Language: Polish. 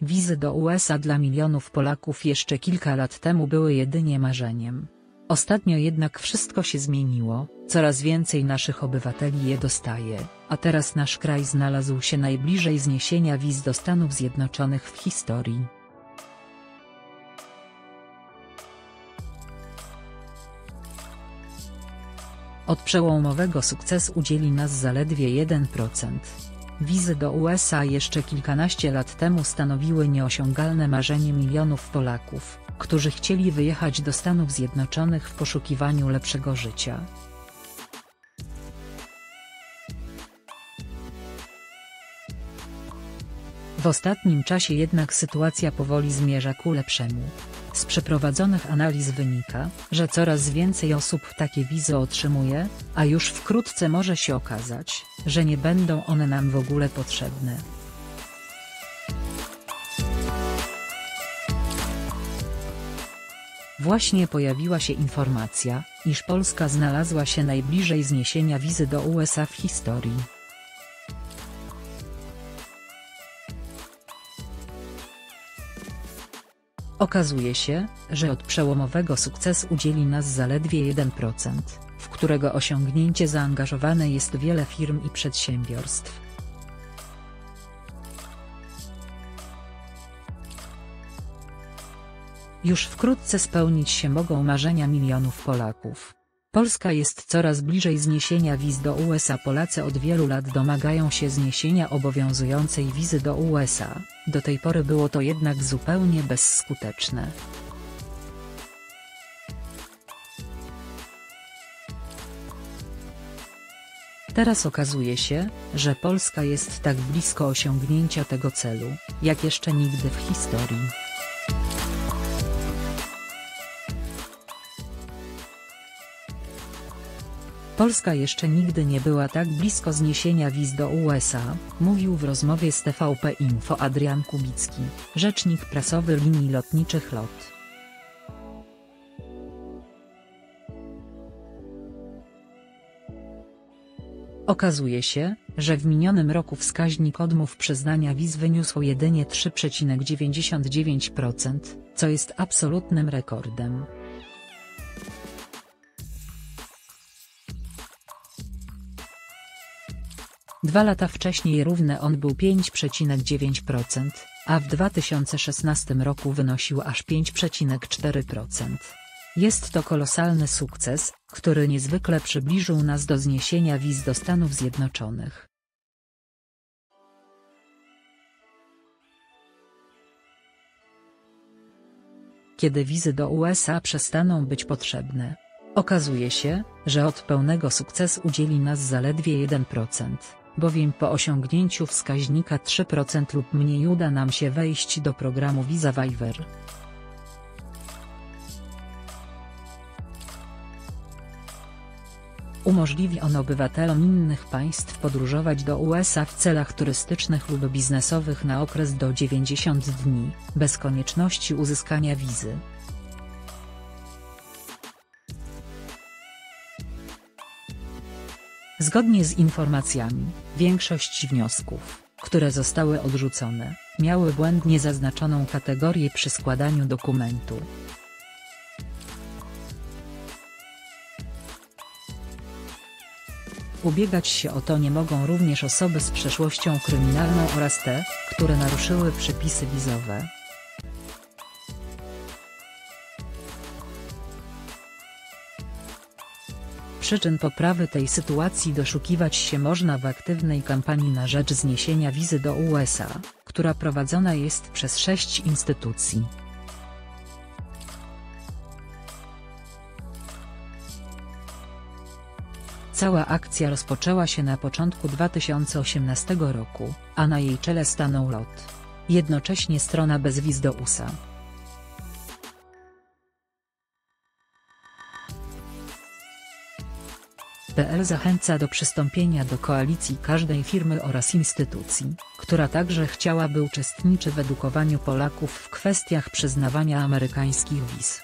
Wizy do USA dla milionów Polaków jeszcze kilka lat temu były jedynie marzeniem. Ostatnio jednak wszystko się zmieniło, coraz więcej naszych obywateli je dostaje, a teraz nasz kraj znalazł się najbliżej zniesienia wiz do Stanów Zjednoczonych w historii. Od przełomowego sukcesu udzieli nas zaledwie 1%. Wizy do USA jeszcze kilkanaście lat temu stanowiły nieosiągalne marzenie milionów Polaków, którzy chcieli wyjechać do Stanów Zjednoczonych w poszukiwaniu lepszego życia. W ostatnim czasie jednak sytuacja powoli zmierza ku lepszemu. Z przeprowadzonych analiz wynika, że coraz więcej osób takie wizy otrzymuje, a już wkrótce może się okazać, że nie będą one nam w ogóle potrzebne. Właśnie pojawiła się informacja, iż Polska znalazła się najbliżej zniesienia wizy do USA w historii. Okazuje się, że od przełomowego sukcesu udzieli nas zaledwie 1%, w którego osiągnięcie zaangażowane jest wiele firm i przedsiębiorstw. Już wkrótce spełnić się mogą marzenia milionów Polaków. Polska jest coraz bliżej zniesienia wiz do USA. Polacy od wielu lat domagają się zniesienia obowiązującej wizy do USA, do tej pory było to jednak zupełnie bezskuteczne. Teraz okazuje się, że Polska jest tak blisko osiągnięcia tego celu, jak jeszcze nigdy w historii. Polska jeszcze nigdy nie była tak blisko zniesienia wiz do USA, mówił w rozmowie z TVP Info Adrian Kubicki, rzecznik prasowy linii lotniczych LOT. Okazuje się, że w minionym roku wskaźnik odmów przyznania wiz wyniósł jedynie 3,99%, co jest absolutnym rekordem. Dwa lata wcześniej równy on był 5,9%, a w 2016 roku wynosił aż 5,4%. Jest to kolosalny sukces, który niezwykle przybliżył nas do zniesienia wiz do Stanów Zjednoczonych. Kiedy wizy do USA przestaną być potrzebne, okazuje się, że od pełnego sukcesu udzieli nas zaledwie 1% bowiem po osiągnięciu wskaźnika 3% lub mniej uda nam się wejść do programu Visa Waiver. Umożliwi on obywatelom innych państw podróżować do USA w celach turystycznych lub biznesowych na okres do 90 dni, bez konieczności uzyskania wizy. Zgodnie z informacjami, większość wniosków, które zostały odrzucone, miały błędnie zaznaczoną kategorię przy składaniu dokumentu. Ubiegać się o to nie mogą również osoby z przeszłością kryminalną oraz te, które naruszyły przepisy wizowe. Przyczyn poprawy tej sytuacji doszukiwać się można w aktywnej kampanii na rzecz zniesienia wizy do USA, która prowadzona jest przez sześć instytucji. Cała akcja rozpoczęła się na początku 2018 roku, a na jej czele stanął LOT. Jednocześnie strona bez wiz do USA. PL zachęca do przystąpienia do koalicji każdej firmy oraz instytucji, która także chciałaby uczestniczyć w edukowaniu Polaków w kwestiach przyznawania amerykańskich wiz.